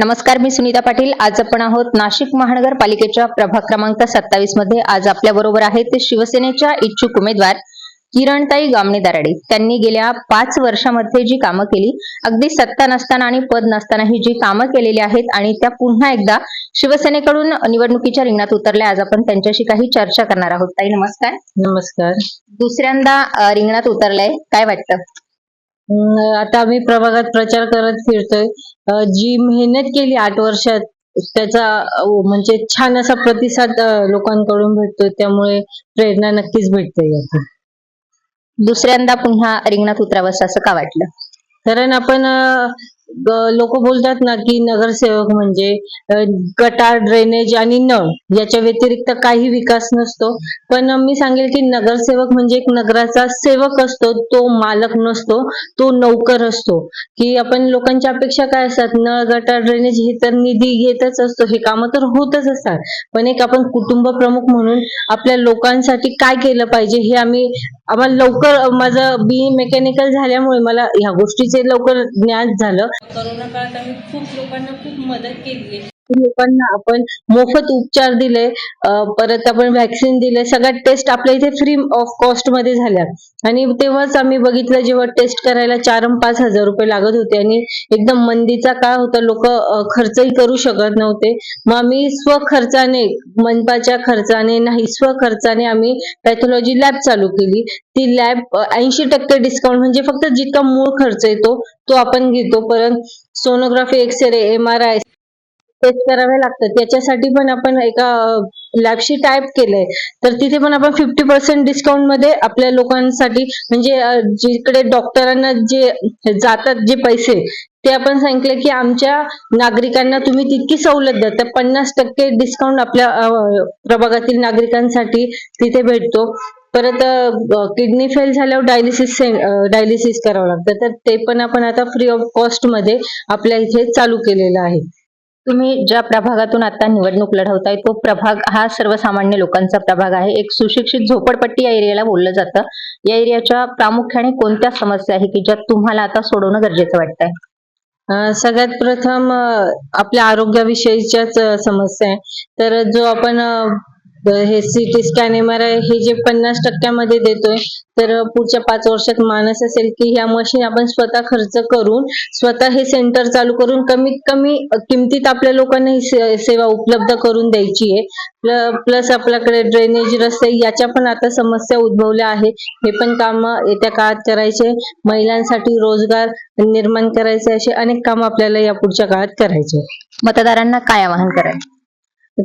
नमस्कार मी सुनीता पाटील. आज आपण आहोत नाशिक महानगरपालिकेच्या प्रभाग क्रमांक सत्तावीसमध्ये. आज आपल्या बरोबर आहेत शिवसेनेच्या इच्छुक उमेदवार किरणताई गामणे दराडे त्यांनी गेल्या पाच वर्षामध्ये जी कामं केली अगदी सत्ता नसताना आणि पद नसतानाही जी कामं केलेली आहेत आणि त्या पुन्हा एकदा शिवसेनेकडून निवडणुकीच्या रिंगणात उतरल्या. आज आपण त्यांच्याशी काही चर्चा करणार आहोत. ताई नमस्कार. नमस्कार. दुसऱ्यांदा रिंगणात उतरलंय. काय वाटतं? आता आम्ही प्रभागात प्रचार करत फिरतोय. जी मेहनत केली आठ वर्षात त्याचा म्हणजे छान असा प्रतिसाद लोकांकडून भेटतोय. त्यामुळे प्रेरणा नक्कीच भेटते यातून. दुसऱ्यांदा पुन्हा रिंगणात उतरावंसं असं का वाटलं? कारण आपण लोक बोलतात ना की नगरसेवक म्हणजे गटार ड्रेनेज आणि नळ याच्या व्यतिरिक्त काही विकास नसतो. पण मी सांगेल की नगरसेवक म्हणजे एक नगराचा सेवक असतो. तो मालक नसतो. तो नौकर असतो. की आपण लोकांच्या अपेक्षा काय असतात? नळ गटार ड्रेनेज हे तर निधी घेतच असतो. हे कामं तर होतच असतात. पण एक आपण कुटुंब प्रमुख म्हणून आपल्या लोकांसाठी काय केलं पाहिजे हे आम्ही आम्हाला लवकर माझं बी मेकॅनिकल झाल्यामुळे मला ह्या गोष्टीचे लवकर ज्ञान झालं. करोना काळात आम्ही खूप लोकांना खूप मदत केली लोकांना आपण मोफत उपचार दिले परत आपण व्हॅक्सिन दिले सगळ्या टेस्ट आपल्या इथे फ्री ऑफ कॉस्टमध्ये झाल्या. आणि तेव्हाच आम्ही बघितलं जेव्हा टेस्ट करायला चार पाच हजार रुपये लागत होते आणि एकदम मंदीचा काळ होता लोक खर्चही करू शकत नव्हते. मग आम्ही स्वखर्चाने मनपाच्या खर्चाने नाही स्वखर्चाने आम्ही पॅथॉलॉजी लॅब चालू केली. ती लॅब ऐंशी टक्के डिस्काउंट म्हणजे फक्त जितका मूळ खर्च येतो तो आपण घेतो. परत sonography X ray M R I test करावे लागतात. त्याच्यासाठी पण आपण एका लॅबशी टाईप केलंय. तर तिथे पण आपण फिफ्टी पर्सेंट डिस्काउंटमध्ये आपल्या लोकांसाठी म्हणजे जिकडे डॉक्टरांना जे जातात जे पैसे ते आपण सांगितलं की आमच्या नागरिकांना तुम्ही तितकी सवलत द्या. तर पन्नास टक्के डिस्काउंट आपल्या प्रभागातील नागरिकांसाठी तिथे भेटतो. परत किडनी फेल झाल्यावर डायलिसिस डायलिसिस करावं लागतं. तर ते पण आपण आता फ्री ऑफ कॉस्टमध्ये आपल्या इथे चालू केलेलं आहे. तुम्ही ज्या प्रभागातून आता निवडणूक लढवताय तो प्रभाग हा सर्वसामान्य लोकांचा प्रभाग आहे. एक सुशिक्षित झोपडपट्टी या एरियाला बोललं जातं. या एरियाच्या प्रामुख्याने कोणत्या समस्या आहे की ज्या तुम्हाला आता सोडवणं गरजेचं वाटतंय? सगळ्यात प्रथम आपल्या आरोग्याविषयीच्याच समस्या आहे. तर जो आपण हे CT scan M R I हे जे पन्नास टक्क्यामध्ये देतोय तर पुढच्या पाच वर्षात मानस असेल की ह्या मशीन आपण स्वतः खर्च करून स्वतः हे सेंटर चालू करून कमीत कमी किमतीत आपल्या लोकांना ही से- सेवा उपलब्ध करून द्यायची आहे. प्लस आपल्याकडे ड्रेनेज रस्ते याच्या पण आता समस्या उद्भवल्या आहे हे पण काम येत्या काळात करायचे. महिलांसाठी रोजगार निर्माण करायचे असे अनेक काम आपल्याला या पुढच्या काळात करायचे. मतदारांना काय आवाहन करायचं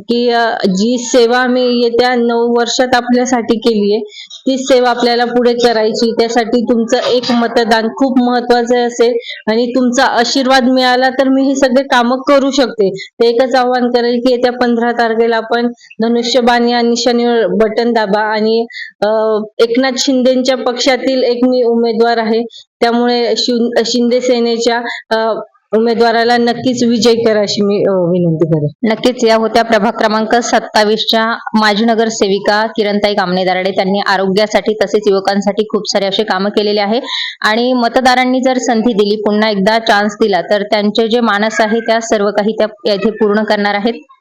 की जी सेवा आम्ही येत्या नऊ वर्षात आपल्यासाठी केली आहे ती सेवा आपल्याला पुढे करायची. त्यासाठी तुमचं एक मतदान खूप महत्वाचं असेल आणि तुमचा आशीर्वाद मिळाला तर मी हे सगळे कामं करू शकते. ते एकच आव्हान करेल की येत्या पंधरा तारखेला आपण धनुष्यबाण या निशाणीवर बटन दाबा आणि एकनाथ शिंदेच्या पक्षातील एक मी उमेदवार आहे. त्यामुळे शिंदे सेनेच्या उमेदवाराला नक्कीच विजय करा अशी मी विनंती करेन. नक्कीच या होत्या प्रभाग क्रमांक सत्तावीसच्या माजी नगरसेविका किरणताई कामणे दराडे त्यांनी आरोग्यासाठी तसेच युवकांसाठी खूप सारे असे कामं केलेले आहे. आणि मतदारांनी जर संधी दिली पुन्हा एकदा चान्स दिला तर त्यांचे जे मानस आहे त्या सर्व काही त्या येथे पूर्ण करणार आहेत.